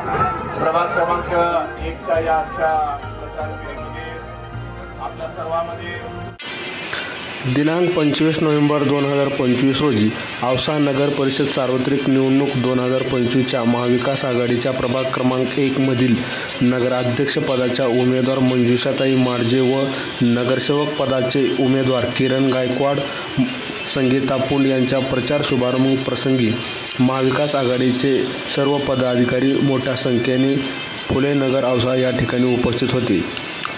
प्रभाग क्रमांक एकच्या या आजच्या प्रचार फेरीमध्ये आपल्या सर्वांमध्ये दिनांक पंचवीस नोव्हेंबर दोन हजार पंचवीस रोजी औसा नगर परिषद सार्वत्रिक निवडणूक दोन हजार पंचवीसच्या महाविकास आघाडीच्या प्रभाग क्रमांक एकमधील नगराध्यक्षपदाच्या उमेदवार मंजुषाताई माडजे व नगरसेवक पदाचे उमेदवार किरण गायकवाड संगीता पुंड यांच्या प्रचार शुभारंभ प्रसंगी महाविकास आघाडीचे सर्व पदाधिकारी मोठ्या संख्येने फुलेनगर औसा या ठिकाणी उपस्थित होते.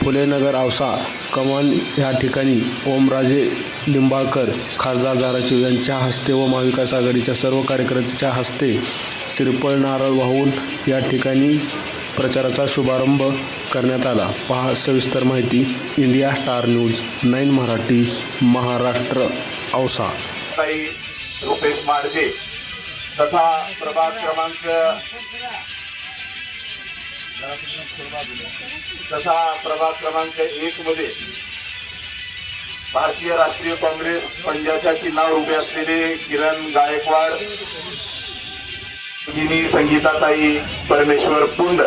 फुलेनगर औसा कमान या ठिकाणी ओमराजे लिंबाळकर खासदार धाराशिव यांच्या हस्ते व महाविकास आघाडीच्या सर्व कार्यकर्त्यांच्या हस्ते श्रीफळ नारळ वाहून या ठिकाणी प्रचाराचा शुभारंभ करण्यात आला. पहा सविस्तर माहिती India star news nine Marathi Maharashtra. Ausa ताई रुपेश माडजे तथा प्रभाग क्रमांक तथा प्रभाग क्रमांक एक मध्ये भारतीय राष्ट्रीय काँग्रेस पंजाच्या चिन्हावर उभे असलेले किरण गायकवाड संगीताताई परमेश्वर पुंड.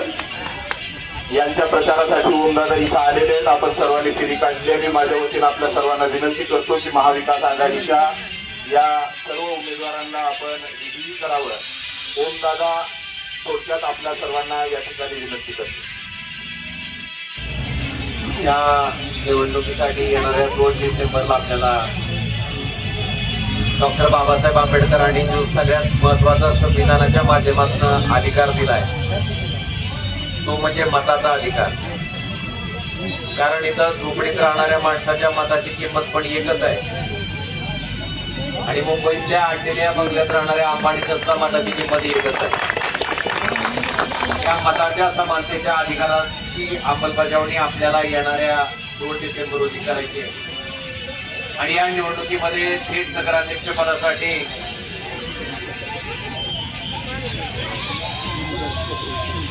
यांच्या प्रचारासाठी उमदादा इथं आलेले आहेत. आपण सर्वांनी फेरी काढली. आहे मी माझ्या वतीनं आपल्या सर्वांना विनंती करतो की महाविकास आघाडीच्या या सर्व उमेदवारांना आपण विजयी करावं. ओमदादा थोडक्यात आपल्या सर्वांना या ठिकाणी विनंती करतो. या निवडणुकीसाठी येणाऱ्या दोन डिसेंबरला आपल्याला डॉक्टर बाबासाहेब आंबेडकरांनी जो सगळ्यात महत्त्वाचा संविधानाच्या माध्यमातून अधिकार दिला आहे तो म्हणजे मताचा अधिकार. कारण इथं झोपडीत राहणाऱ्या माणसाच्या मताची किंमत पण एकच आहे. आणि मुंबईतल्या आठलेल्या बंगल्यात राहणाऱ्या अंबाणी सुद्धा मताची किंमत एकच आहे. या मताच्या समानतेच्या अधिकाराची अंमलबजावणी आपल्याला येणाऱ्या दोन डिसेंबर रोजी करायची आहे. आणि या निवडणुकीमध्ये थेट नगराध्यक्षपदासाठी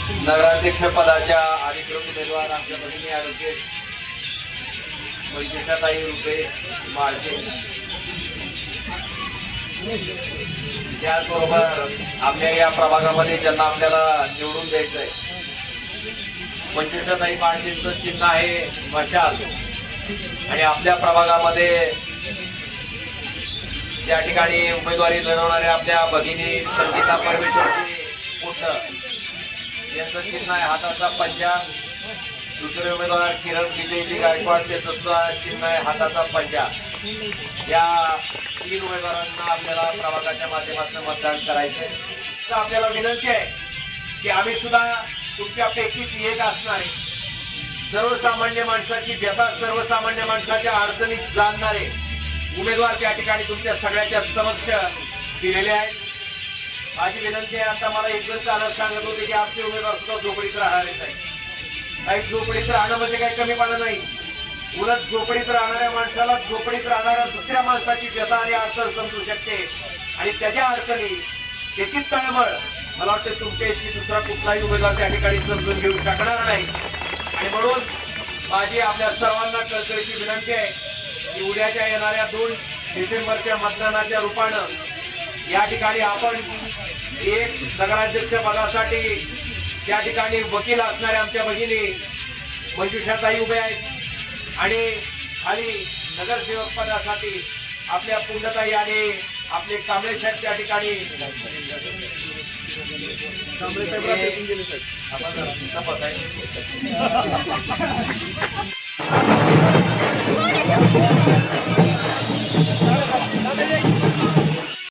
नगराध्यक्षपदाच्या नगराध्यक्ष पदाच्या अधिकृत उमेदवार आमच्या भगिनी ॲडव्होकेट वैशिष्ट्यताई रुपे माळके. त्याचबरोबर आपल्या या प्रभागामध्ये ज्यांना आपल्याला निवडून द्यायचं आहे पंचवीसाताई माळजींचं चिन्ह आहे मशाल आणि आपल्या प्रभागामध्ये त्या ठिकाणी उमेदवारी लढवणाऱ्या आपल्या भगिनी संगीता परमेश्वरची पुत्र यांचं चिन्ह आहे हाताचा पंजा. दुसरे उमेदवार किरण विजयजी गायकवाड त्यांचं सुद्धा चिन्ह आहे हाताचा पंजा. या तीन उमेदवारांना आपल्याला प्रभागाच्या माध्यमातून मतदान करायचे तर आपल्याला विनंती आहे की आम्ही सुद्धा तुमच्यापैकीच एक असणार आहे. सर्वसामान्य माणसाची व्यथा सर्वसामान्य माणसाच्या अडचणीत जाणणारे उमेदवार त्या ठिकाणी तुमच्या सगळ्याच्या समक्ष दिलेले आहेत. माझी विनंती आहे आता मला एक चालक सांगत होते की आमचे उमेदवार सुद्धा झोपडीत राहणारेच आहे काही झोपडीत राहणं म्हणजे काही कमीपणा नाही. उलट झोपडीत राहणाऱ्या माणसाला झोपडीत राहणाऱ्या दुसऱ्या माणसाची व्यथा आणि अडचण समजू शकते. आणि त्याच्या अडचणी त्याची तळमळ मला वाटतं तुमच्या इतकी दुसरा कुठलाही उमेदवार त्या ठिकाणी समजून घेऊ शकणार नाही. आणि म्हणून माझी आपल्या सर्वांना कळकळीची विनंती आहे की उद्याच्या येणाऱ्या दोन डिसेंबरच्या मतदानाच्या रूपानं या ठिकाणी आपण एक नगराध्यक्ष पदासाठी त्या ठिकाणी वकील असणाऱ्या आमच्या भगिनी मंजुषाताई उभे आहेत. आणि खाली नगरसेवक पदासाठी आपल्या पुंडताई आणि आपले कांबळे साहेब त्या ठिकाणी. कांबळे